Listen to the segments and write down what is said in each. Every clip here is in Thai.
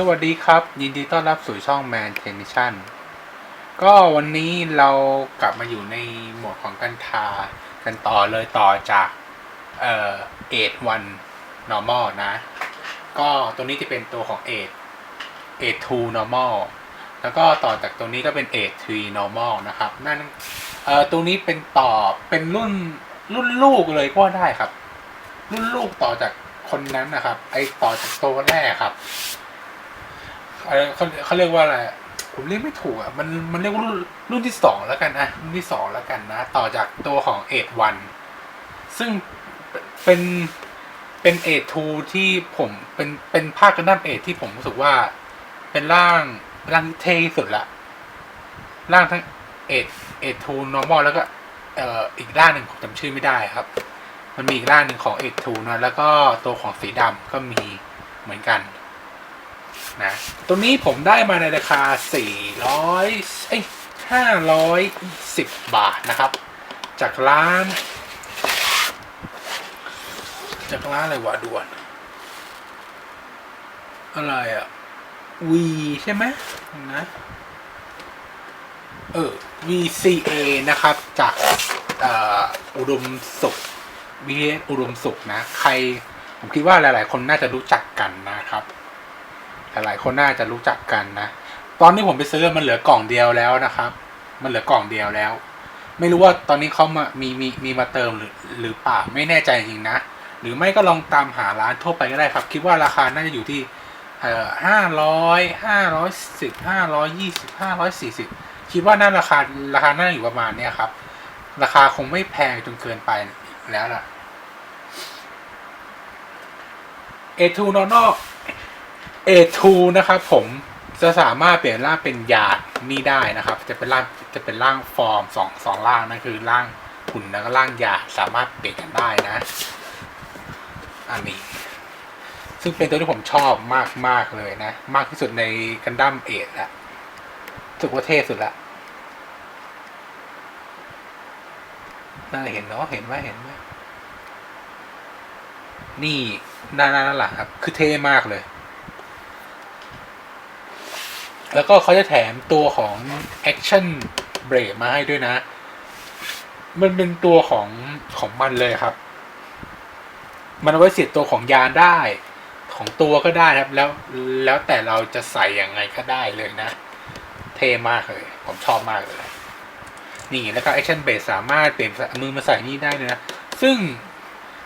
สวัสดีครับ ยินดีต้อนรับสู่ช่อง Man Tension ก็วันนี้เรากลับมาอยู่ในหมวดของกันทากันต่อเลยต่อจากเอ่อ8 1 normal นะ ก็ตัวนี้จะเป็นตัวของ8 8 2 normal แล้วก็ต่อจากตัวนี้ก็เป็น8 3 normal นะครับ นั่นเอ่อตัวนี้เป็นต่อเป็นรุ่นรุ่นลูกเลยก็ได้ครับ รุ่นลูกต่อจากคนนั้นนะครับ ไอต่อจากตัวแรกครับ เขาเขาเรียกว่าอะไรผมเรียกไม่ถูกอะมันมันเรียกว่ารุ่นรุ่นที่สองแล้วกันนะรุ่นที่สองแล้วกันนะ ต่อจากตัวของเอ็ดวันซึ่งเป็นเป็นเอ็ดทูที่ผมเป็นเป็นภาคกันดั้มเอ็ดที่ผมรู้สึกว่า เป็นร่างร่างเท่สุดละร่างทั้งเอ็ดเอ็ดทูนอร์มอลแล้วก็เอ่ออีกร่างหนึ่งผมจำชื่อไม่ได้ครับ มันมีอีกร่างหนึ่งของเอ็ดทูนะแล้วก็ตัวของสีดำก็มีเหมือนกัน นะตัวนี้ผมได้มาในราคา 400เอ้ย510 บาทนะครับ จากร้าน จากร้านอะไรวะด่วน อะไรอะ V ใช่ไหมนะเออ VCA นะครับ จากอุดมสุข VS อุดมสุขนะ ใครผมคิดว่าหลาย ๆ คนน่าจะรู้จักกันนะครับ หลายๆคนน่าจะรู้จักกันนะตอนที่ผมไปซื้อมันเหลือกล่องเดียวแล้วนะครับ มันเหลือกล่องเดียวแล้ว ไม่รู้ว่าตอนนี้เขามามีมีมีมาเติมหรือหรือเปล่าไม่แน่ใจจริงๆนะ หรือไม่ก็ลองตามหาร้านทั่วไปก็ได้ครับ คิดว่าราคาน่าจะอยู่ที่เอ่อห้าร้อยห้าร้อยสิบห้าร้อยยี่สิบห้าร้อยสี่สิบคิดว่าน่าราคาราคาน่าอยู่ประมาณเนี้ยครับ ราคาคงไม่แพงจนเกินไปแล้วล่ะ A2 Normal A2 นะครับผมจะสามารถเปลี่ยนร่างเป็นหยาดนี่ได้นะครับ จะเป็นร่างจะเป็นร่างฟอร์มสองสองร่างนั่นคือร่างหุ่นแล้วก็ร่างหยาดสามารถเปลี่ยนกันได้นะ อันนี้ ซึ่งเป็นตัวที่ผมชอบมากมากเลยนะ มากที่สุดในกันดั้มเอทละสุดว่าเทสุดละน่าเห็นเนาะเห็นไหมเห็นไหมนี่ด้านหน้าหลังครับ คือเท่มากเลย แล้วก็เขาจะแถมตัวของ Action b r a k มาให้ด้วยนะ มันเป็นตัวของของมันเลยครับ มันเอาไว้เสียบตัวของยานได้ของตัวก็ได้ครับ แล้วแล้วแต่เราจะใส่ยังไงก็ได้เลยนะ เท่มากเลย ผมชอบมากเลย นี่แล้วก็ Action b r a k สามารถเปลี่ยนมือมาใส่นี่ได้เลยนะ ซึ่ง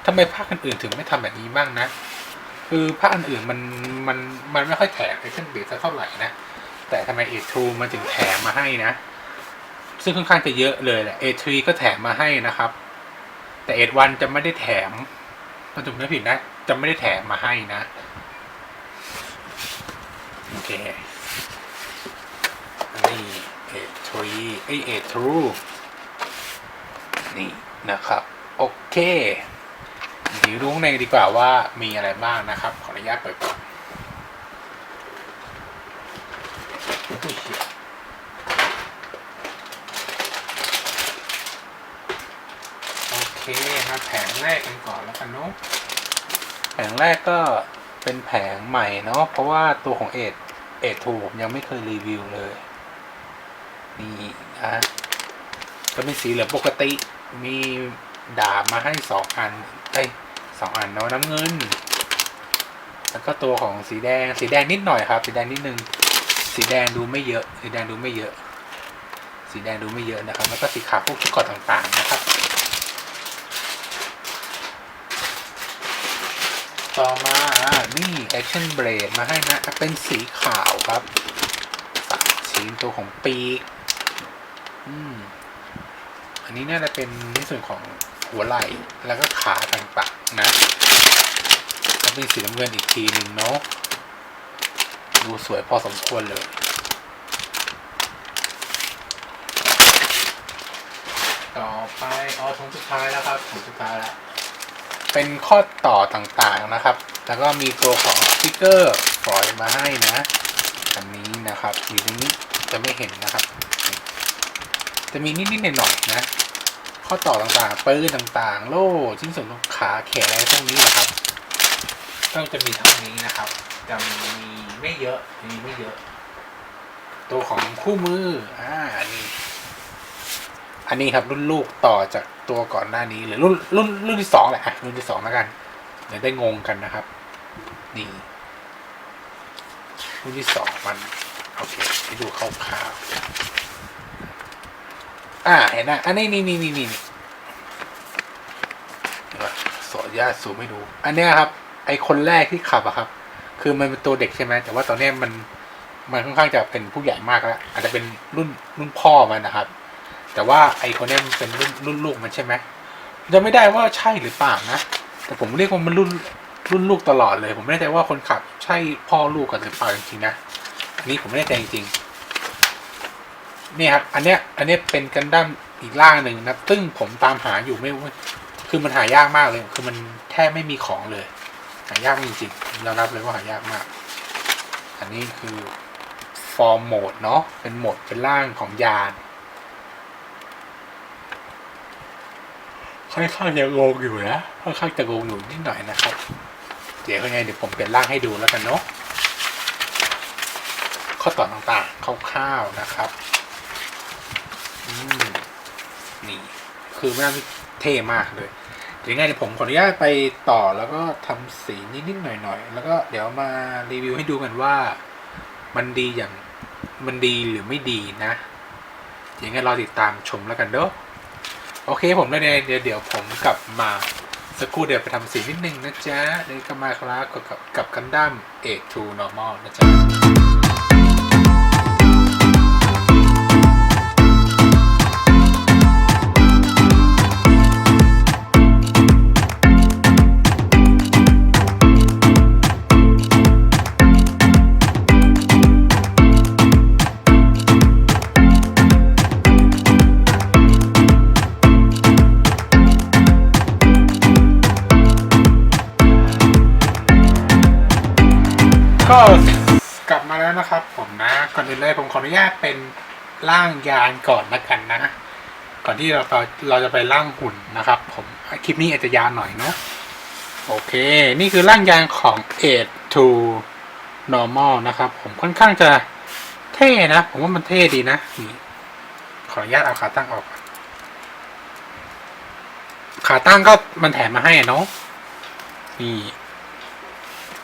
ทำไมภาคอื่นๆถึงไม่ทำแบบนี้บ้างนะคือภาคอื่นมันมันมันไม่ค่อยแถม Action b r a k สักเท่าไหร่นะ แต่ทำไม A2 มันถึงแถมมาให้นะ ซึ่งค่อนข้างจะเยอะเลยแหละ A3 ก็แถมมาให้นะครับ แต่ A1 จะไม่ได้แถมถ้าจำไม่ผิดนะ จะไม่ได้แถมมาให้นะ โอเคอันนี้ A3 ไอ A2 นี่นะครับ โอเคเดี๋ยวดูข้างในดีกว่าว่ามีอะไรบ้างนะครับ ขออนุญาตเปิดก่อน อุ้ยเหี้ย โอเคมาแผงแรกกันก่อนแล้วกันเนาะแผงแรกก็เป็นแผงใหม่เนาะเพราะว่าตัวของเอ็ดเอ็ดทูผมยังไม่เคยรีวิวเลย นี่นะก็เป็นสีเหลืองปกติมีดาบมาให้สองอันเอ้ยสองอันเนาะน้ำเงิน แล้วก็ตัวของสีแดงสีแดงนิดหน่อยครับ สีแดงนิดนึง สีแดงดูไม่เยอะ สีแดงดูไม่เยอะ สีแดงดูไม่เยอะนะครับ แล้วก็สีขาวพวกชุดเกอดต่างๆนะครับ ต่อมานี่ Action Blade มาให้นะ เป็นสีขาวครับสามชิ้นตัวของปีกอืมอันนี้น่าจะเป็นในส่วนของหัวไหล่แล้วก็ขาต่างๆนะแล้วเป็นสีน้ำเงินอีกทีหนึ่งเนาะ ดูสวยพอสมควรเลยต่อไปอ๋อถุงสุดท้ายแล้วครับถุงสุดท้ายแล้วเป็นข้อต่อต่างๆนะครับ แล้วก็มีตัวของสติกเกอร์ปล่อยมาให้นะอันนี้นะครับอยู่ในนี้จะไม่เห็นนะครับ จะมีนิดๆหน่อยๆนะ ข้อต่อต่างๆปืนต่างๆ โล่ชิ้นส่วนขาแขนอะไรพวกนี้นะครับ ก็จะมีเท่านี้นะครับ จะมี ไม่เยอะมีไม่เยอะ ตัวของคู่มืออ่าอันนี้ อันนี้ครับรุ่นลูกต่อจากตัวก่อนหน้านี้ หรือรุ่นรุ่นรุ่นที่สองแหละอะรุ่นที่สองแล้วกันเดี๋ยวได้งงกันนะครับ นี่รุ่นที่สองมันโอเคไปดูคร่าวๆอ่าเห็นนะอันนี้นี่นี่นี่นี่นี่เดียวก่อนสอญาตซูมให้ดู อันเนี้ยครับ ไอคนแรกที่ขับอะครับ คือมันเป็นตัวเด็กใช่ไหมแต่ว่าตอนนี้มันมันค่อนข้างจะเป็นผู้ใหญ่มากแล้วอาจจะเป็นรุ่นรุ่นพ่อมันนะครับ แต่ว่าไอคนเนี้มันเป็นรุ่นรุ่นลูกมันใช่ไหมจะไม่ได้ว่าใช่หรือเปล่านะแต่ผมเรียกว่ามันรุ่นรุ่นลูกตลอดเลย ผมไม่แน่ใจว่าคนขับใช่พ่อลูกกันหรือเปล่าจริงๆนะอันนี้ผมไม่แน่ใจจริงๆนี่ครับอันเนี้ยอันเนี้ยเป็นกันดั้มอีกร่างหนึ่งนะซึ่งผมตามหาอยู่ไม่คือมันหายากมากเลย คือมันแทบไม่มีของเลย หายากจริงๆยอมรับเลยว่าหายากมาก อันนี้คือฟอร์มโหมดเนาะเป็นโหมดเป็นร่างของยานค่อนข้างจะงงอยู่นะค่อนข้างจะงงอยู่นิดหน่อยนะครับ เดี๋ยวยังไงเดี๋ยวผมเปลี่ยนร่างให้ดูแล้วกันเนาะข้อต่อต่างๆคร่าวๆนะครับอืมนี่คือมันเท่มากเลย เดี๋ยวยังไงเดี๋ยวผมขออนุญาตไปต่อแล้วก็ทำสีนิดๆหน่อยๆ แล้วก็เดี๋ยวมารีวิวให้ดูกันว่ามันดีอย่างมันดีหรือไม่ดีนะยังไงรอติดตามชมแล้วกันเด้อโอเคผมแล้วเนี่ยเดี๋ยวผมกลับมาสักครู่เดี๋ยวไปทำสีนิดนึงนะจ๊ะเดี๋ยวกลับมาครับกับกับกับกันดั้ม8 2 normal นะจ๊ะ ก็กลับมาแล้วนะครับผมนะก่อนอื่นเลยผมขออนุญาตเป็นร่างยานก่อนละกันนะ ก่อนที่เราเราจะไปร่างหุ่นนะครับ ผมคลิปนี้อาจจะยาวหน่อยเนาะโอเค นี่คือร่างยานของ8 to normal นะครับ ผมค่อนข้างจะเท่นะ ผมว่ามันเท่ดีนะนี่ขออนุญาตเอาขาตั้งออก ขาตั้งก็มันแถมมาให้เนาะนี่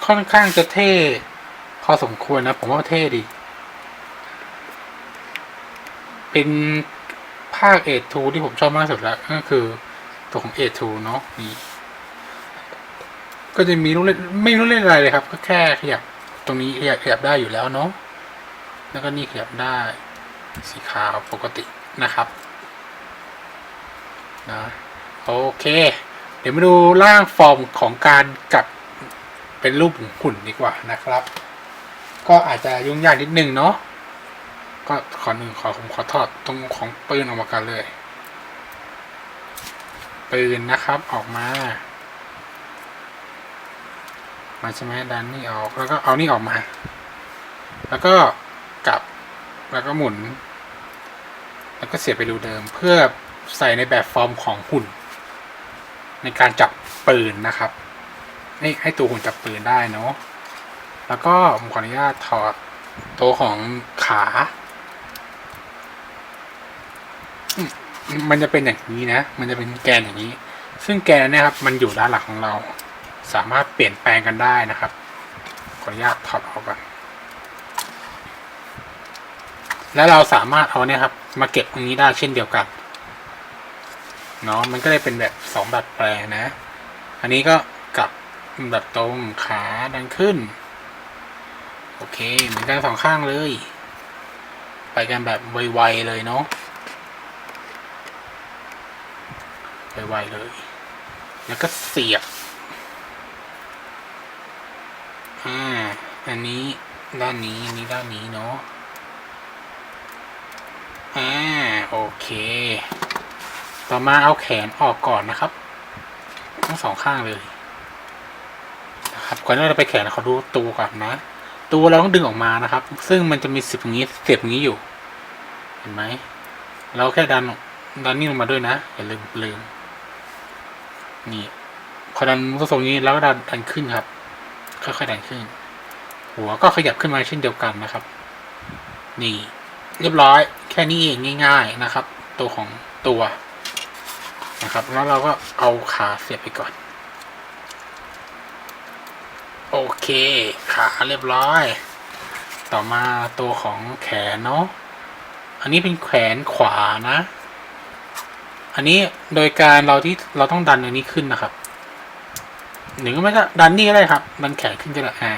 ค่อนข้างจะเท่ พอสมควรนะ ผมว่าเท่ดี เป็นภาคเอทูที่ผมชอบมากสุดแล้วก็คือตัวของเอทูเนาะนี่ก็จะมีลูกเล่นไม่รู้เล่นอะไรเลยครับ ก็แค่ขยับตรงนี้ขยับขยับได้อยู่แล้วเนาะแล้วก็นี่ขยับได้ สีขาวปกตินะครับนะโอเค เดี๋ยวมาดูร่างฟอร์มของการกลับเป็นรูปหุ่นดีกว่านะครับ ก็อาจจะยุ่งยากนิดนึงเนาะก็ขอหนึ่งขอผมขอถอดตรงของปืนออกมากันเลย ปืนนะครับออกมา มาใช่ไหมดันนี่ออกแล้วก็เอานี่ออกมา แล้วก็กลับแล้วก็หมุน แล้วก็เสียบไปรูเดิมเพื่อใส่ในแบบฟอร์มของหุ่น ในการจับปืนนะครับให้ให้ตัวหุ่นจับปืนได้เนาะ แล้วก็ผมขออนุญาตถอดตัวของขา มันจะเป็นอย่างนี้นะ มันจะเป็นแกนอย่างนี้ ซึ่งแกนเนี่ยครับ มันอยู่ด้านหลังของเรา สามารถเปลี่ยนแปลงกันได้นะครับ ขออนุญาตถอดออกก่อน แล้วเราสามารถเอาเนี่ยครับ มาเก็บตรงนี้ได้เช่นเดียวกัน เนาะ มันก็เลยเป็นแบบสองแบบแปลงนะ อันนี้ก็กลับแบบตรงขาดันขึ้น โอเค เหมือนกันสองข้างเลย ไปกันแบบไวๆเลยเนาะไวๆเลย แล้วก็เสียบ อ่า อันนี้ด้านนี้อันนี้ด้านนี้เนาะ อ่า โอเค ต่อมาเอาแขนออกก่อนนะครับ ทั้งสองข้างเลย นะครับ ก่อนที่เราจะไปแขนเขาดูตัวก่อนนะ ตัวเราต้องดึงออกมานะครับ ซึ่งมันจะมีสิบอย่างนี้เสียบอย่างนี้อยู่ เห็นไหม เราแค่ดันดันนี่ลงมาด้วยนะ อย่าลืมลืม นี่พอดันก็ส่งนี้แล้วก็ดันดันขึ้นครับ ค่อยๆดันขึ้น หัวก็ขยับขึ้นมาเช่นเดียวกันนะครับ นี่ เรียบร้อย แค่นี้เองง่าย ๆนะครับ ตัวของตัวนะครับ แล้วเราก็เอาขาเสียบไปก่อน โอ เคขาเรียบร้อย ต่อมาตัวของแขนเนาะอันนี้เป็นแขนขวานะ อันนี้โดยการเราที่เราต้องดันอันนี้ขึ้นนะครับหนึ่งก็ไม่ก็ดันนี่ก็ได้ครับ ดันแขนขึ้นก็ได้อ่า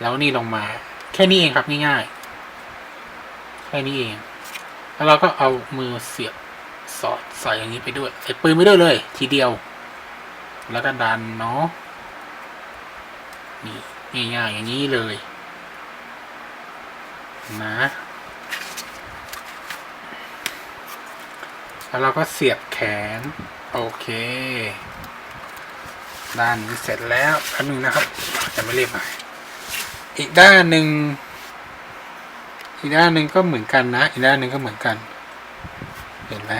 แล้วนี่ลงมา แค่นี้เองครับง่ายๆแค่นี้เอง แล้วเราก็เอามือเสียบสอดใส่อย่างนี้ไปด้วยใส่ปืนไปด้วยเลย ทีเดียว แล้วก็ดันเนาะ นี่ง่ายๆอย่างนี้เลยนะแล้วเราก็เสียบแขน โอเค ด้านนี้เสร็จแล้วอันนึงนะครับจะไม่เรียบไปอีกด้านหนึ่งอีกด้านหนึ่งก็เหมือนกันนะ อีกด้านหนึ่งก็เหมือนกัน เห็นไหม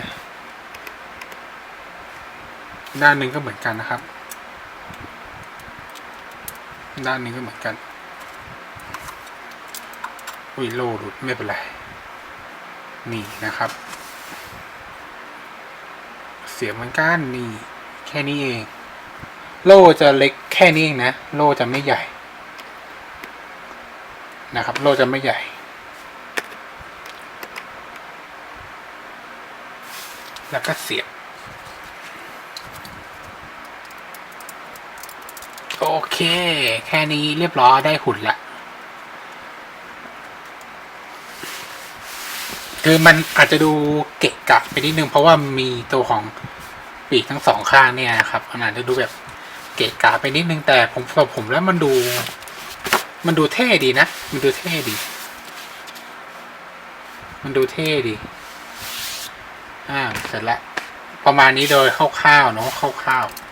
ด้านหนึ่งก็เหมือนกันนะครับ ด้านนี้ก็เหมือนกัน อุ้ยโลหลุดไม่เป็นไร นี่นะครับ เสียบเหมือนกันนี่ แค่นี้เอง โลจะเล็กแค่นี้เองนะ โลจะไม่ใหญ่ นะครับ โลจะไม่ใหญ่แล้วก็เสียบ โอเค แค่นี้เรียบร้อยได้หุ่นละคือมันอาจจะดูเกะกะไปนิดนึง เพราะว่ามีตัวของปีกทั้งสองข้างเนี่ยครับมันอาจจะดูแบบเกะกะไปนิดนึงแต่ผมสำหรับผมแล้วมันดู มันดูเท่ดีนะ มันดูเท่ดี มันดูเท่ดี อ่าเสร็จแล้วประมาณนี้โดยคร่าวๆเนาะคร่าวๆ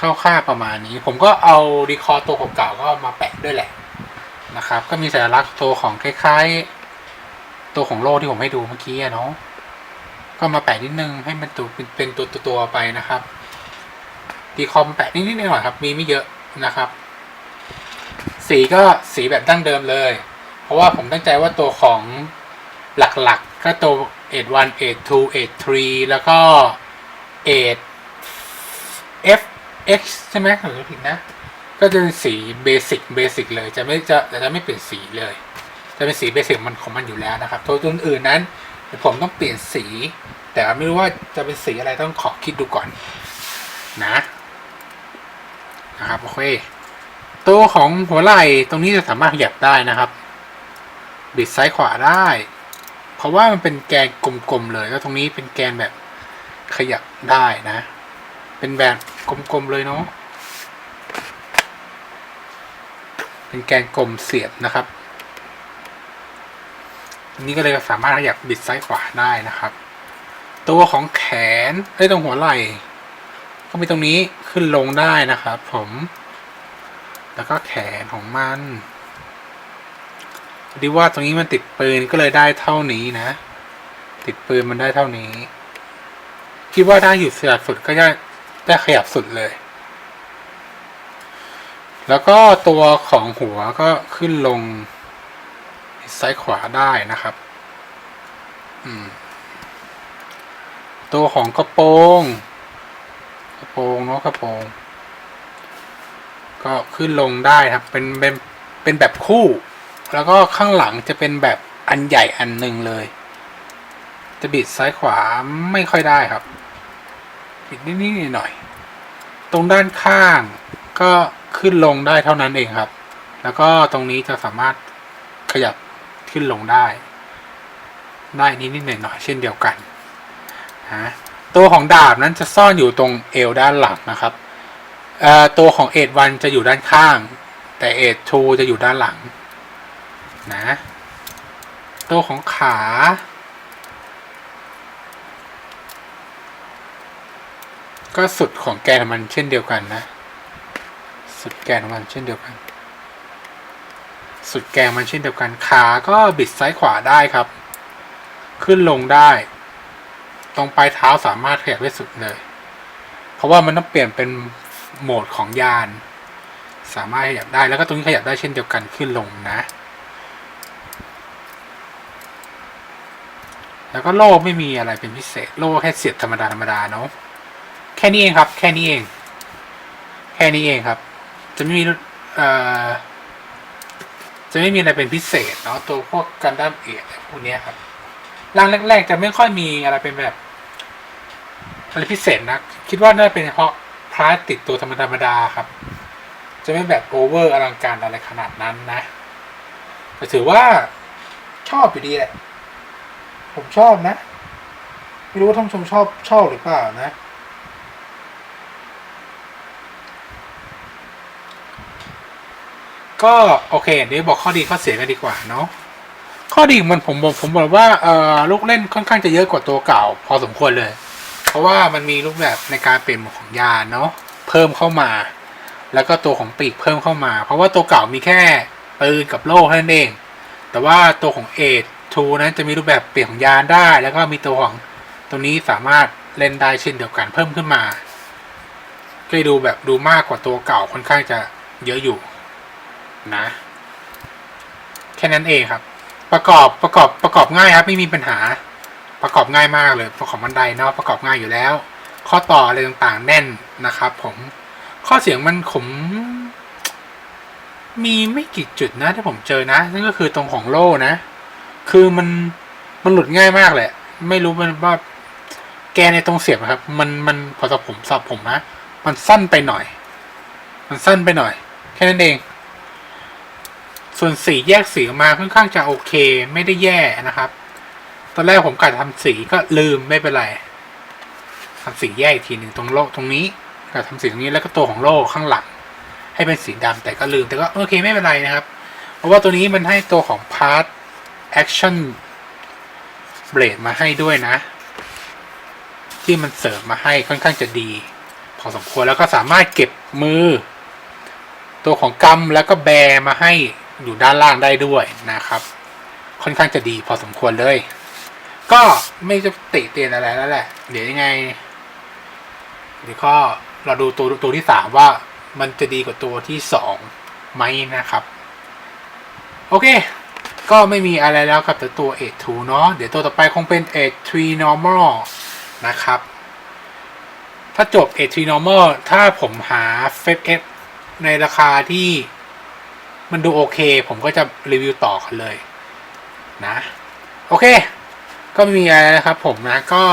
คร่าวๆประมาณนี้ ผมก็เอาดีคอร์ตัวเก่าๆก็มาแปะด้วยแหละนะครับ ก็มีสัญลักษณ์ตัวของคล้ายๆ ตัวของโลที่ผมให้ดูเมื่อกี้เนาะก็มาแปะนิดนึงให้มันตัวเป็นตัวตัวไปนะครับดีคอมแปะนิดๆหน่อยๆครับ มีไม่เยอะนะครับ สีก็สีแบบดั้งเดิมเลย เพราะว่าผมตั้งใจว่าตัวของหลักๆ ก็ตัว8 1 8 2 8 3แล้วก็8 f x ใช่ไหมหรือผิดนะ ก็จะเป็นสีเบสิกเบสิกเลยจะไม่จะจะไม่เปลี่ยนสีเลย จะเป็นสีเบสิกมันของมันอยู่แล้วนะครับ ตัวอื่นๆนั้นผมต้องเปลี่ยนสี แต่ไม่รู้ว่าจะเป็นสีอะไรต้องขอคิดดูก่อนนะนะครับโอเคตัวของหัวไหล่ตรงนี้จะสามารถขยับได้นะครับ บิดซ้ายขวาได้ เพราะว่ามันเป็นแกนกลมๆเลย แล้วตรงนี้เป็นแกนแบบขยับได้นะ เป็นแบบกลมๆเลยเนาะ เป็นแกนกลมเสียบนะครับนนี้ก็เลยสามารถขยับบิดซ้ายขวาได้นะครับ ตัวของแขนไอ้ตรงหัวไหล่ ก็มีตรงนี้ขึ้นลงได้นะครับ ผม แล้วก็แขนของมันดีว่าตรงนี้มันติดปืนก็เลยได้เท่านี้นะ ติดปืนมันได้เท่านี้ คิดว่าได้อยู่ขยับสุดก็ได้ ได้ขยับสุดเลย แล้วก็ตัวของหัวก็ขึ้นลงซ้ายขวาได้นะครับ ตัวของกระโปรงกระโปรงเนาะกระโปรงก็ขึ้นลงได้ครับ เป็นเป็นเป็นแบบคู่ แล้วก็ข้างหลังจะเป็นแบบอันใหญ่อันหนึ่งเลย จะบิดซ้ายขวาไม่ค่อยได้ครับ บิดนิดๆหน่อย ตรงด้านข้างก็ขึ้นลงได้เท่านั้นเองครับ แล้วก็ตรงนี้จะสามารถขยับขึ้นลงได้ ได้นิดๆหน่อยๆเช่นเดียวกันนะตัวของดาบนั้นจะซ่อนอยู่ตรงเอวด้านหลังนะครับตัวของเอทวันจะอยู่ด้านข้าง แต่เอททูจะอยู่ด้านหลังนะตัวของขา ก็สุดของแกนมันเช่นเดียวกันนะ สุดแกนของมันเช่นเดียวกัน สุดแกนมันเช่นเดียวกัน ขาก็บิดซ้ายขวาได้ครับ ขึ้นลงได้ ตรงปลายเท้าสามารถขยับได้สุดเลย เพราะว่ามันต้องเปลี่ยนเป็นโหมดของยาน สามารถขยับได้แล้วก็ตรงนี้ขยับได้เช่นเดียวกันขึ้นลงนะ แล้วก็โล่ไม่มีอะไรเป็นพิเศษ โล่แค่เสียบธรรมดาธรรมดาเนาะ แค่นี้เองครับ แค่นี้เอง แค่นี้เองครับ จะไม่มีเอ่อจะไม่มีอะไรเป็นพิเศษเนาะตัวพวกกันดั้มเอทพวกเนี้ยครับร่างแรกๆจะไม่ค่อยมีอะไรเป็นแบบอะไรพิเศษนะคิดว่าน่าจะเป็นเฉพาะพลาสติกตัวธรรมดาดาครับ จะไม่แบบโอเวอร์อลังการอะไรขนาดนั้นนะแต่ถือว่าชอบอยู่ดีแหละ ผมชอบนะ ไม่รู้ว่าท่านชมชอบชอบหรือเปล่านะ ก็โอเคเดี๋ยวบอกข้อดีข้อเสียกันดีกว่าเนาะข้อดีมันผมบอกผมบอกว่าเออลูกเล่นค่อนข้างจะเยอะกว่าตัวเก่า พอสมควรเลย เพราะว่ามันมีรูปแบบในการเปลี่ยนหมดของยานเนาะเพิ่มเข้ามา แล้วก็ตัวของปีกเพิ่มเข้ามา เพราะว่าตัวเก่ามีแค่ปืนกับโล่เท่านั้นเอง แต่ว่าตัวของเอททูนั้นจะมีรูปแบบเปลี่ยนของยานได้ แล้วก็มีตัวของตัวนี้สามารถเล่นได้เช่นเดียวกันเพิ่มขึ้นมาก็ดูแบบดูมากกว่าตัวเก่าค่อนข้างจะเยอะอยู่ นะ แค่นั้นเองครับ ประกอบประกอบประกอบง่ายครับ ไม่มีปัญหา ประกอบง่ายมากเลยประกอบบันไดเนาะประกอบง่ายอยู่แล้ว ข้อต่ออะไรต่างๆ แน่นนะครับ ผมข้อเสียงมันขมมีไม่กี่จุดนะที่ผมเจอนะ นั่นก็คือตรงของโล่นะ คือมันมันหลุดง่ายมากเลยไม่รู้มันว่าแกในตรงเสียบครับ มันมันพอสำหรับผมสำหรับผมนะมันสั้นไปหน่อย มันสั้นไปหน่อย แค่นั้นเอง ส่วนสีแยกสีออกมาค่อนข้างจะโอเคไม่ได้แย่นะครับ ตอนแรกผมกะทำสีก็ลืมไม่เป็นไรทำสีแยกอีกทีหนึ่งตรงโลตรงนี้กะทำสีตรงนี้แล้วก็ตัวของโล่ข้างหลัง ให้เป็นสีดำแต่ก็ลืมแต่ก็โอเคไม่เป็นไรนะครับ เพราะว่าตัวนี้มันให้ตัวของ part action blade มาให้ด้วยนะ ที่มันเสริมมาให้ค่อนข้างจะดี พอสมควรแล้วก็สามารถเก็บมือ ตัวของกำแล้วก็แบมาให้ อยู่ด้านล่างได้ด้วยนะครับ ค่อนข้างจะดีพอสมควรเลย ก็ไม่จะติเตียนอะไรแล้วแหละ เดี๋ยวยังไง เดี๋ยวก็เราดูตัวตัวที่สามว่ามันจะดีกว่าตัวที่สองไหมนะครับ โอเค ก็ไม่มีอะไรแล้วกับตัว A2 เนาะเดี๋ยวตัวต่อไปคงเป็น A3 normal นะครับ ถ้าจบ A3 normal ถ้าผมหา f f ในราคาที่ มันดูโอเค ผมก็จะรีวิวต่อกันเลยนะ โอเค ก็ไม่มีอะไรนะครับผมนะก็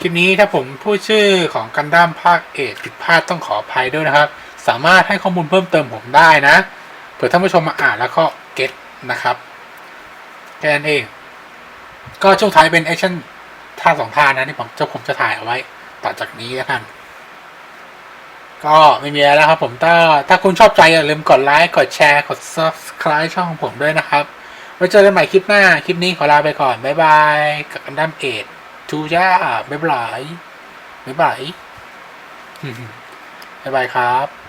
คลิปนี้ถ้าผมพูดชื่อของกันดั้มภาคเอทผิดพลาดต้องขออภัยด้วยนะครับ สามารถให้ข้อมูลเพิ่มเติมผมได้นะเผื่อท่านผู้ชมมาอ่านแล้วก็เก็ตนะครับแค่นั้นเอง ก็ช่วงท้ายเป็นแอคชั่นท่าสองท่านะที่ผมจะผมจะถ่ายเอาไว้ ต่อจากนี้แล้วกัน ก็ไม่มีอะไรแล้วครับผมถ้าถ้าคุณชอบใจอย่าลืมกดไลค์กดแชร์กด subscribe ช่องของผมด้วยนะครับไว้เจอกันใหม่คลิปหน้า คลิปนี้ขอลาไปก่อน บ๊ายบายกับกันดั้มเอ็ดทูจ้าบ๊ายบายบ๊ายบายบ๊ายบายครับ